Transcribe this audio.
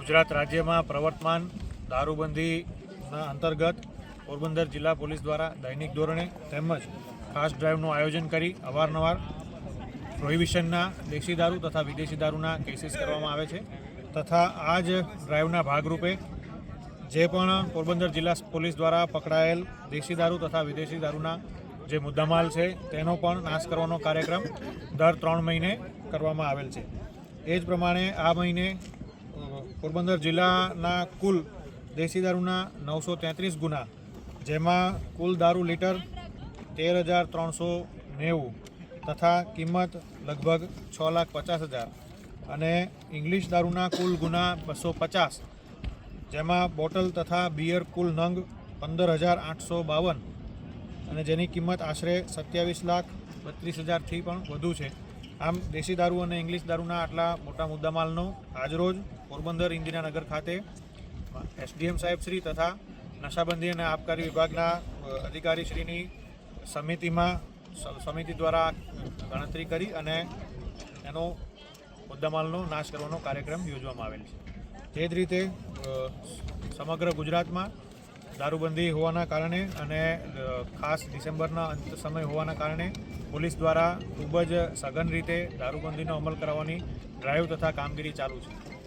ગુજરાત રાજ્યમાં પ્રવર્તમાન દારૂબંધીના અંતર્ગત પોરબંદર જિલ્લા પોલીસ દ્વારા દૈનિક ધોરણે તેમજ ખાસ ડ્રાઈવનું આયોજન કરી અવારનવાર પ્રોહિબિશનના દેશી દારૂ તથા વિદેશી દારૂના કેસીસ કરવામાં આવે છે તથા આ જ ડ્રાઈવના ભાગરૂપે જે પણ પોરબંદર જિલ્લા પોલીસ દ્વારા પકડાયેલ દેશી દારૂ તથા વિદેશી દારૂના જે મુદ્દામાલ છે તેનો પણ નાશ કરવાનો કાર્યક્રમ દર ત્રણ મહિને કરવામાં આવેલ છે. એ જ પ્રમાણે આ મહિને પોરબંદર જિલ્લાના કુલ દેશી દારૂના નવસો તેત્રીસ ગુના, જેમાં કુલ દારૂ લીટર તેર હજાર ત્રણસો નેવું તથા કિંમત લગભગ છ લાખ પચાસ હજાર અને ઇંગ્લિશ દારૂના કુલ ગુના બસો પચાસ, જેમાં બોટલ તથા બિયર કુલ નંગ પંદર હજાર આઠસો બાવન અને જેની કિંમત આશરે સત્યાવીસ લાખ બત્રીસ હજારથી પણ વધુ છે. આમ દેશી દારૂ અને ઇંગ્લિશ દારૂના આટલા મોટા મુદ્દામાલનો આજરોજ પોરબંદર ઇન્દિરાનગર ખાતે એસડીએમ સાહેબશ્રી તથા નશાબંધી અને આબકારી વિભાગના અધિકારી અધિકારીશ્રીની સમિતિમાં સમિતિ દ્વારા ગણતરી કરી અને એનો મુદ્દામાલનો નાશ કરવાનો કાર્યક્રમ યોજવામાં આવેલ છે. તે જ રીતે સમગ્ર ગુજરાતમાં દારૂબંધી હોવાના કારણે અને ખાસ ડિસેમ્બરના અંત સમય હોવાના કારણે પોલીસ દ્વારા ખૂબ જ સઘન રીતે દારૂબંધીનો અમલ કરાવવાની ડ્રાઈવ તથા કામગીરી ચાલુ છે.